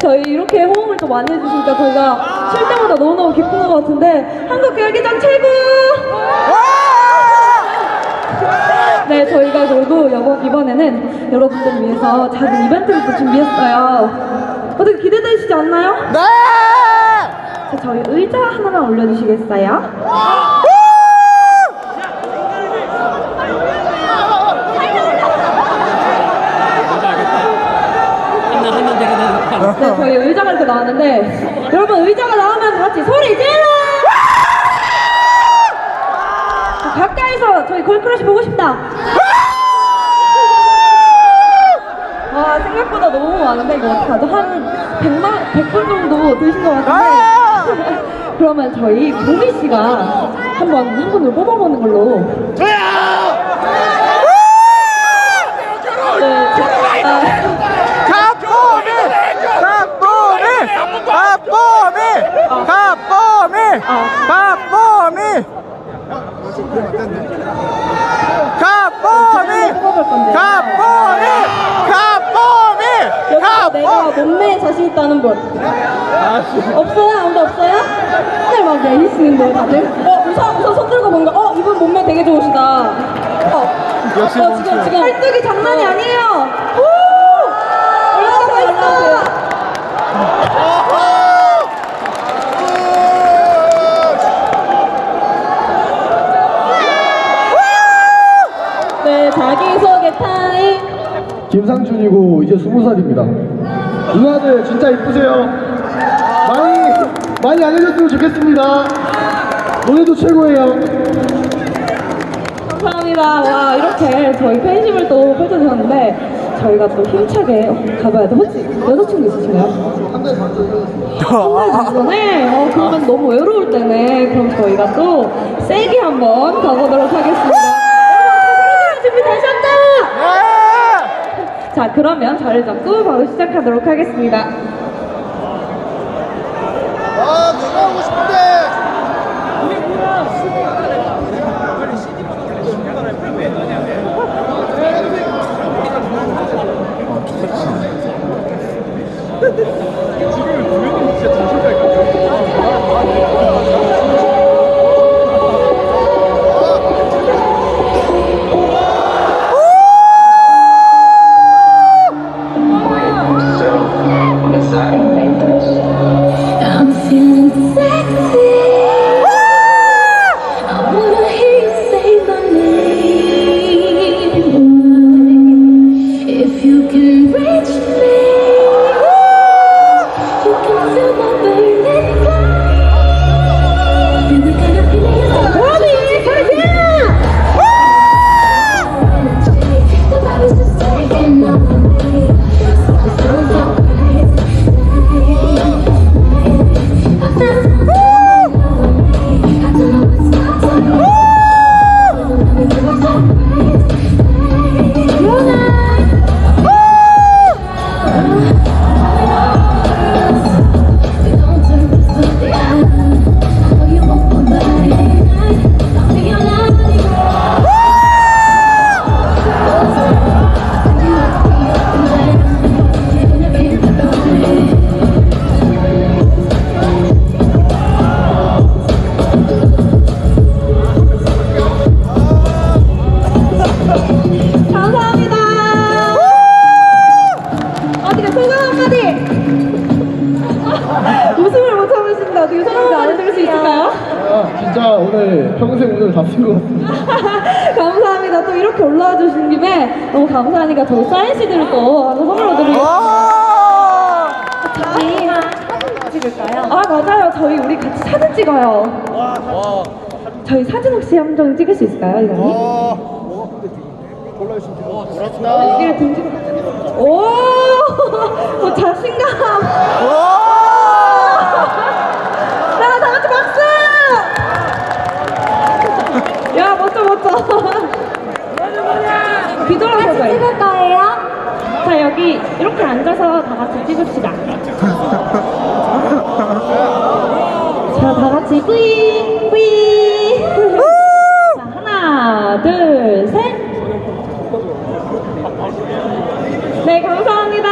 저희 이렇게 호응을 또 많이 해주시니까 저희가 쉴 때마다 너무너무 기쁜 것 같은데 한국 교육이장 최고! 네, 저희가 그리고 이번에는 여러분들을 위해서 작은 이벤트를 또 준비했어요. 어떻게 기대되시지 않나요? 네! 자, 저희 의자 하나만 올려주시겠어요? 저희 의자가 이렇게 나왔는데 여러분 의자가 나오면 다 같이 소리 질러! 자, 가까이서 저희 걸크러쉬 보고 싶다. 와 생각보다 너무 많은데 이거 어떡하죠? 한 100만, 100분 정도 드신 것 같은데 그러면 저희 보미 씨가 한번 한 분으로 뽑아보는 걸로 네, 아, 가뽀미! 가뽀미! 가뽀미! 뽑아볼 건데 가뽀미! 가뽀미! 여기서 내가 몸매에 자신 있다는 분. 없어요? 아무도 없어요? 다들 막 내리시는데 다들? 어 우선 우선 손 들고 뭔가 어 이분 몸매 되게 좋으시다. 어, 역시 어 지금 지금. 활동이 장난이 아니에요. 오 올라가세요 올라가세요 네 자기소개 타임 김상준이고 이제 스무 살입니다. 누나들 진짜 이쁘세요. 많이 많이 안 해줬으면 좋겠습니다. 노래도 최고예요. 감사합니다. 와 이렇게 저희 팬심을 또 펼쳐주셨는데 저희가 또 힘차게 가봐야 돼. 혹시 여자친구 있으신가요? 한달반 전에 한달 전에? 어 그러면 너무 외로울 때네. 그럼 저희가 또 세게 한번 가보도록 하겠습니다. 여러분 준비되셨죠? 네! 자 그러면 자리를 잡고 바로 시작하도록 하겠습니다. 아, 내가 하고 싶은데! I'm 감사합니다. 또 이렇게 올라와 주신 김에 너무 감사하니까 저희 사인 CD를 또 하나 선물로 드리겠습니다. 아! 저희 사진 찍을까요? 아 맞아요. 저희 우리 같이 사진 찍어요. 저희 사진 혹시 한 장 찍을 수 있을까요, 이거님? 어, 여기를 등지고 오, 뭐 자신감. 뒤돌아서 같이 찍을 거예요? 자, 여기 이렇게 앉아서 다 같이 찍읍시다. 자, 다 같이 뿌이, 뿌이. 자, 하나, 둘, 셋. 네, 감사합니다.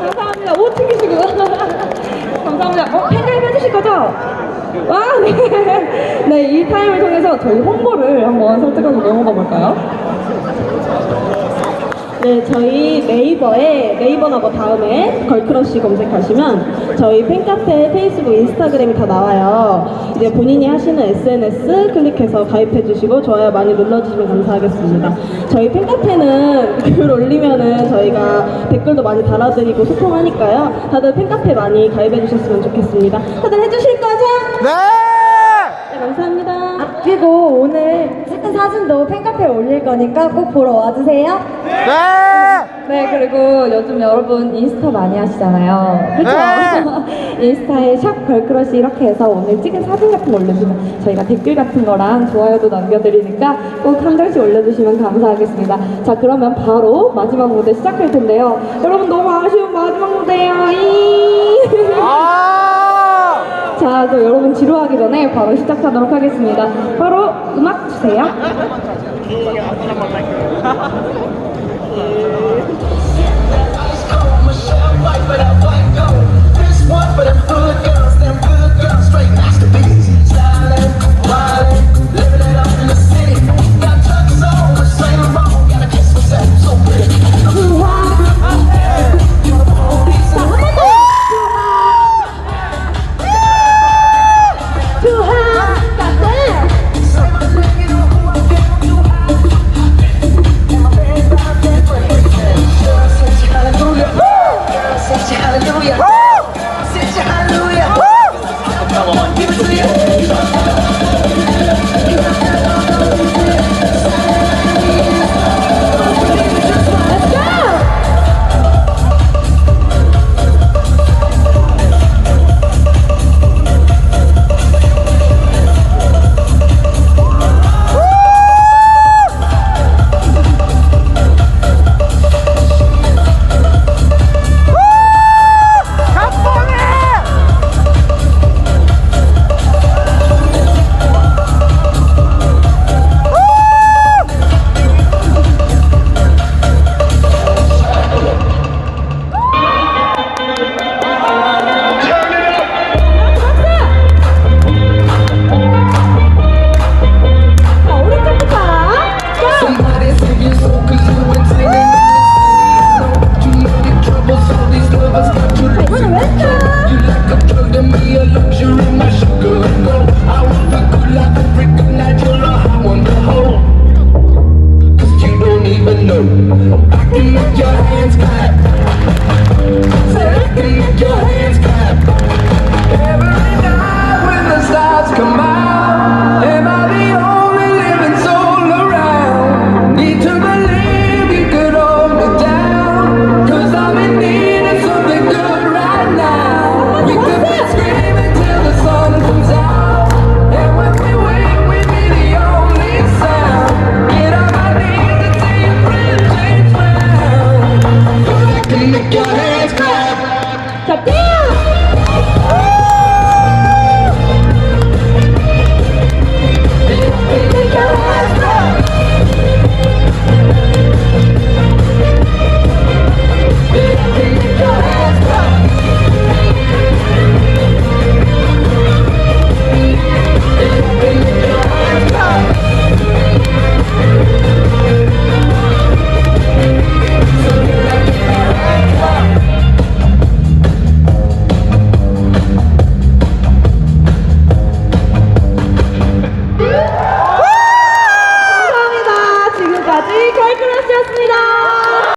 감사합니다. 오, 튕기시고. 감사합니다. 어, 팬들 표정 해주세요. 와, 네. 네, 이 타임을 통해서 저희 홍보를 한번 설득하고 넘어가 볼까요? 네, 저희 네이버에 네이버나 뭐 다음에 걸크러쉬 검색하시면 저희 팬카페, 페이스북, 인스타그램이 다 나와요. 이제 본인이 하시는 SNS 클릭해서 가입해 주시고 좋아요 많이 눌러주시면 감사하겠습니다. 저희 팬카페는 글 올리면은 저희가 댓글도 많이 달아드리고 소통하니까요. 다들 팬카페 많이 가입해 주셨으면 좋겠습니다. 다들 해주실 거죠? 네! 아, 그리고 오늘 찍은 사진도 팬카페에 올릴 거니까 꼭 보러 와주세요. 네! 네, 그리고 요즘 여러분 인스타 많이 하시잖아요. 그렇죠? 인스타에 샵 걸크러쉬 이렇게 해서 오늘 찍은 사진 같은 거 올려주면 저희가 댓글 같은 거랑 좋아요도 남겨드리니까 꼭 한 장씩 올려주시면 감사하겠습니다. 자, 그러면 바로 마지막 무대 시작할 텐데요. 여러분 너무 아쉬운 마지막 무대예요. 이 아! 아또 여러분 지루하기 전에 바로 시작하도록 하겠습니다. 바로 음악 주세요.